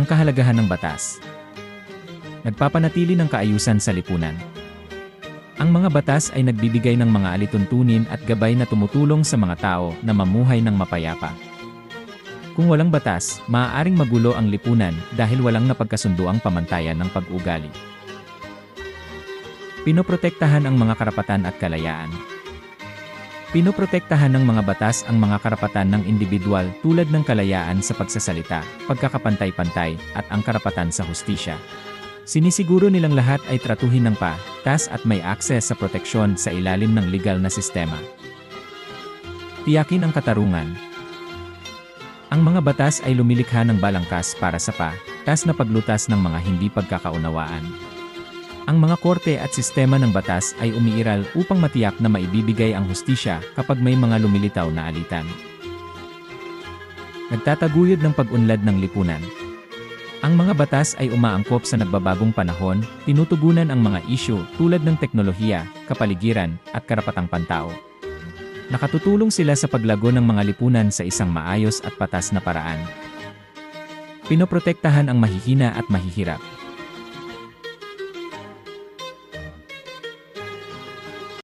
Ang kahalagahan ng batas. Nagpapanatili ng kaayusan sa lipunan. Ang mga batas ay nagbibigay ng mga alituntunin at gabay na tumutulong sa mga tao na mamuhay ng mapayapa. Kung walang batas, maaaring magulo ang lipunan dahil walang napagkasunduang pamantayan ng pag-ugali. Pinoprotektahan ang mga karapatan at kalayaan. Pinoprotektahan ng mga batas ang mga karapatan ng individual tulad ng kalayaan sa pagsasalita, pagkakapantay-pantay, at ang karapatan sa hustisya. Sinisiguro nilang lahat ay tratuhin ng patas at may akses sa proteksyon sa ilalim ng legal na sistema. Tiyakin ang katarungan. Ang mga batas ay lumilikha ng balangkas para sa patas na paglutas ng mga hindi pagkakaunawaan. Ang mga korte at sistema ng batas ay umiiral upang matiyak na maibibigay ang hustisya kapag may mga lumilitaw na alitan. Nagtataguyod ng pag-unlad ng lipunan. Ang mga batas ay umaangkop sa nagbabagong panahon, tinutugunan ang mga isyu tulad ng teknolohiya, kapaligiran, at karapatang pantao. Nakatutulong sila sa paglago ng mga lipunan sa isang maayos at patas na paraan. Pinoprotektahan ang mahihina at mahihirap.